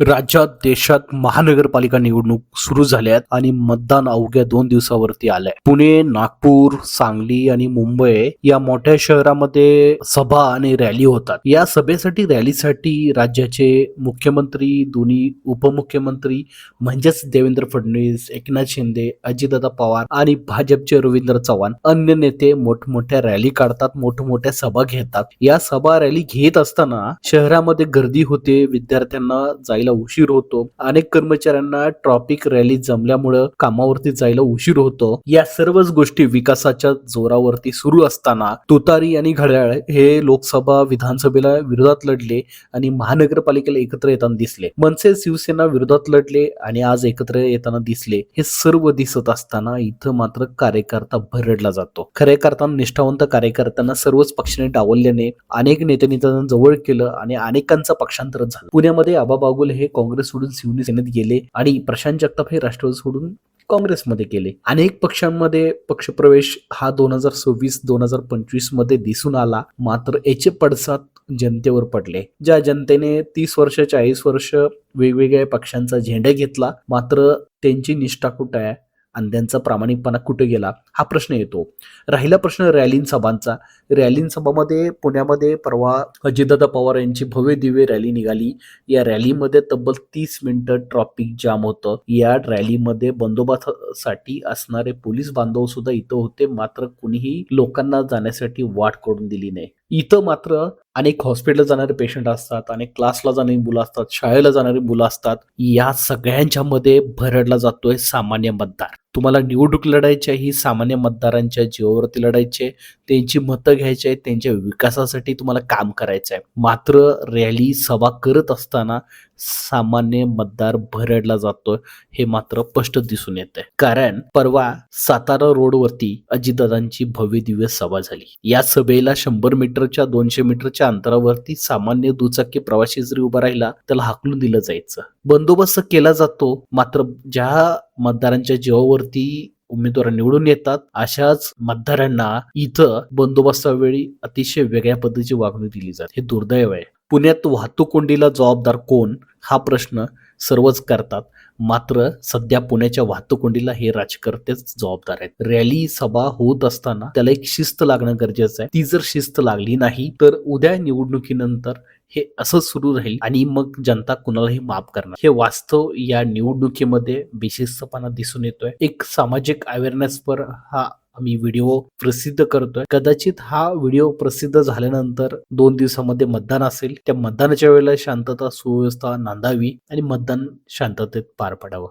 राज्यात देशात महानगरपालिका निवडणूक सुरू झाल्यात आणि मतदान अवघ्या दोन दिवसावरती आलंय. पुणे नागपूर सांगली आणि मुंबई या मोठ्या शहरामध्ये सभा आणि रॅली होतात. या सभेसाठी रॅलीसाठी राज्याचे मुख्यमंत्री दोन्ही उपमुख्यमंत्री म्हणजेच देवेंद्र फडणवीस एकनाथ शिंदे अजितदादा पवार आणि भाजपचे रवींद्र चव्हाण अन्य नेते मोठमोठ्या रॅली काढतात मोठमोठ्या सभा घेतात. या सभा रॅली घेत असताना शहरामध्ये गर्दी होते विद्यार्थ्यांना जायला उशीर होतो. अनेक कर्मचाऱ्यांना ट्रॉफिक रॅली जमल्यामुळं कामावरती जायला उशीर होतो. या सर्वच गोष्टी विकासाच्या जोरावरती सुरू असताना तुतारी आणि घड्याळ हे लोकसभा विधानसभेला विरोधात लढले आणि महानगरपालिकेला एकत्र येताना दिसले. मनसे शिवसेना विरोधात लढले आणि आज एकत्र येताना दिसले. हे सर्व दिसत असताना इथं मात्र कार्यकर्ता भरडला जातो. खऱ्या करताना निष्ठावंत कार्यकर्त्यांना सर्वच पक्षाने डावलल्याने अनेक नेत्यांनी जवळ केलं आणि अनेकांचं पक्षांतर झालं. पुण्यामध्ये आबा बागुल हे काँग्रेस सोडून शिवसेनेत गेले आणि प्रशांत जगताप हे राष्ट्रवादी सोडून काँग्रेसमध्ये गेले. अनेक पक्षांमध्ये पक्षप्रवेश हा दोन हजार सव्वीस दोन हजार पंचवीसमध्ये दिसून आला. मात्र याचे पडसाद जनतेवर पडले. ज्या जनतेने तीस वर्ष चाळीस वर्ष वेगवेगळ्या पक्षांचा झेंडा घेतला मात्र त्यांची निष्ठा कुठं आहे? आणि त्यांचा प्रामाणिकपणा कुठे गेला हा प्रश्न येतो. राहिला प्रश्न रॅलीन सभांचा. रॅलीन सभामध्ये पुण्यामध्ये परवा अजितदादा पवार यांची भव्य दिव्य रॅली निघाली. या रॅलीमध्ये तब्बल तीस मिनिटं ट्रॉफिक जाम होतं. या रॅलीमध्ये बंदोबस्तासाठी असणारे पोलीस बांधव सुद्धा इथं होते. मात्र कुणीही लोकांना जाण्यासाठी वाट करून दिली नाही. इथं मात्र अनेक हॉस्पिटल जाणारे पेशंट असतात अनेक क्लासला जाणारी मुलं असतात शाळेला जाणारी मुलं असतात. या सगळ्यांच्या मध्ये भरडला जातोय सामान्य मतदार. तुम्हाला निवडणूक लढायची आहे ही सामान्य मतदारांच्या जीवावरती लढायची आहे. त्यांची मतं घ्यायची आहेत त्यांच्या विकासासाठी तुम्हाला काम करायचं आहे. मात्र रॅली सभा करत असताना सामान्य मतदार भरडला जातोय हे मात्र स्पष्ट दिसून येत आहे कारण परवा सातारा रोडवरती अजितदादांची भव्य दिव्य सभा झाली. या सभेला शंभर मीटरच्या दोनशे मीटरच्या अंतरावरती सामान्य दुचाकी प्रवासी जरी उभा राहिला त्याला हाकलून दिलं जायचं. बंदोबस्त केला जातो. मात्र ज्या मतदारांच्या जीवावरती उमेदवार निवडून येतात अशाच मतदारांना इथं बंदोबस्तावेळी अतिशय वेगळ्या पद्धतीची वागणूक दिली जाते. हे दुर्दैव आहे. पुण्यात वाहतूक कोंडीला जबाबदार कोण? हा प्रश्न सर्वच करतात. मात्र सध्या पुण्याच्या वाहतूक कोंडीला हे राजकर्तेच जबाबदार आहेत. रॅली सभा होत असताना त्याला एक शिस्त लागणं गरजेचं आहे. ती जर शिस्त लागली नाही तर उद्या निवडणुकीनंतर हे असं सुरू राहील आणि मग जनता कुणालाही माफ करणार. हे वास्तव या निवडणुकीमध्ये विशेषपणा दिसून येतोय. एक सामाजिक अवेअरनेस पर हा आम्ही व्हिडिओ प्रसिद्ध करतोय. कदाचित हा व्हिडिओ प्रसिद्ध झाल्यानंतर दोन दिवसामध्ये मतदान असेल. त्या मतदानाच्या वेळेला शांतता सुव्यवस्था नांदावी आणि मतदान शांततेत पार पडावं.